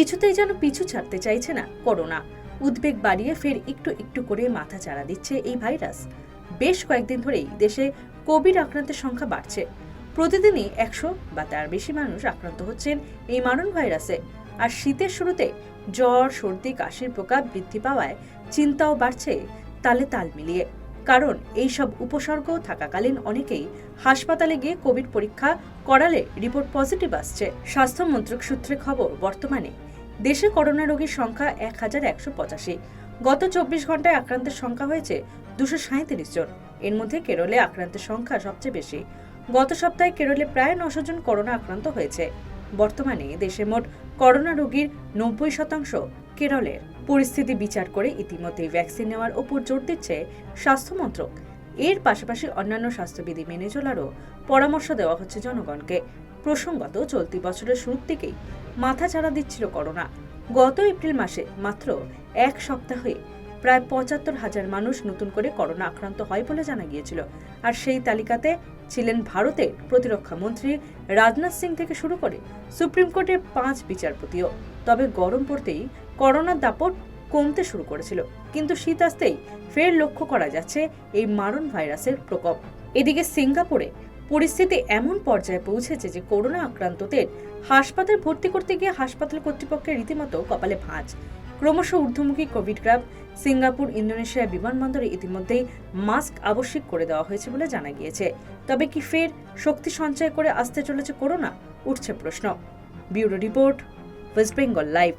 কিছুতেই যেন পিছু ছাড়তে চাইছে না করোনা উদ্বেগ বাড়িয়ে ফের একটু একটু করে মাথা চাড়া দিচ্ছে এই ভাইরাস। বেশ কয়েকদিন ধরেই দেশে কোভিড আক্রান্তের সংখ্যা বাড়ছে। প্রতিদিনই একশো বা তার বেশি মানুষ আক্রান্ত হচ্ছেন এই মারণ ভাইরাসে। আর শীতের শুরুতে জ্বর, সর্দি, কাশির প্রকাপ বৃদ্ধি পাওয়ায় চিন্তাও বাড়ছে তালে তাল মিলিয়ে। কারণ এই সব উপসর্গ থাকাকালীন অনেকেই হাসপাতালে গিয়ে কোভিড পরীক্ষা করালে রিপোর্ট পজিটিভ আসছে। স্বাস্থ্য মন্ত্রক সূত্রে খবর, বর্তমানে দেশে করোনা রোগীর সংখ্যা এক হাজার একশো পঁচাশি। গত চব্বিশ ঘন্টায় আক্রান্তের সংখ্যা হয়েছে দুশো সাঁত্রিশ জন। এর মধ্যে কেরলে আক্রান্তের সংখ্যা সবচেয়ে বেশি। গত সপ্তাহে কেরলে প্রায় নশো জন করোনা আক্রান্ত হয়েছে। বর্তমানে দেশে মোট করোনা রোগীর নব্বই শতাংশ কেরলের। পরিস্থিতি বিচার করে ইতিমধ্যেই ভ্যাকসিন নেওয়ার ওপর জোর দিচ্ছে স্বাস্থ্য মন্ত্রক। এর পাশাপাশি অন্যান্য স্বাস্থ্যবিধি মেনে চলারও পরামর্শ দেওয়া হচ্ছে জনগণকে। প্রসঙ্গত, চলতি বছরের শুরুর থেকেই মাথা চাড়া দিচ্ছিল করোনা। গত এপ্রিল মাসে মাত্র এক সপ্তাহে প্রায় পঁচাত্তর হাজার মানুষ নতুন করে করোনা আক্রান্ত হয় বলে জানা গিয়েছিল। আর সেই তালিকাতে ছিলেন ভারতের প্রতিরক্ষা মন্ত্রী রাজনাথ সিং থেকে শুরু করে সুপ্রিম কোর্টের পাঁচ বিচারপতিও। তবে গরম পড়তেই করোনার দাপট কমতে শুরু করেছিল। কিন্তু শীত আসতেই ফের লক্ষ্য করা যাচ্ছে এই মারণ ভাইরাসের প্রকোপ। এদিকে সিঙ্গাপুরে পরিস্থিতি এমন পর্যায়ে পৌঁছেছে যে করোনা আক্রান্তদের হাসপাতালে ভর্তি করতে গিয়ে হাসপাতাল কর্তৃপক্ষের রীতিমতো কপালে ভাঁজ। ক্রমশ ঊর্ধ্বমুখী কোভিড গ্রাফ সিঙ্গাপুর, ইন্দোনেশিয়া বিমানবন্দরে ইতিমধ্যেই মাস্ক আবশ্যিক করে দেওয়া হয়েছে বলে জানা গিয়েছে। তবে কি ফের শক্তি সঞ্চয় করে আসতে চলেছে করোনা? উঠছে প্রশ্ন। Bureau report, West Bengal live.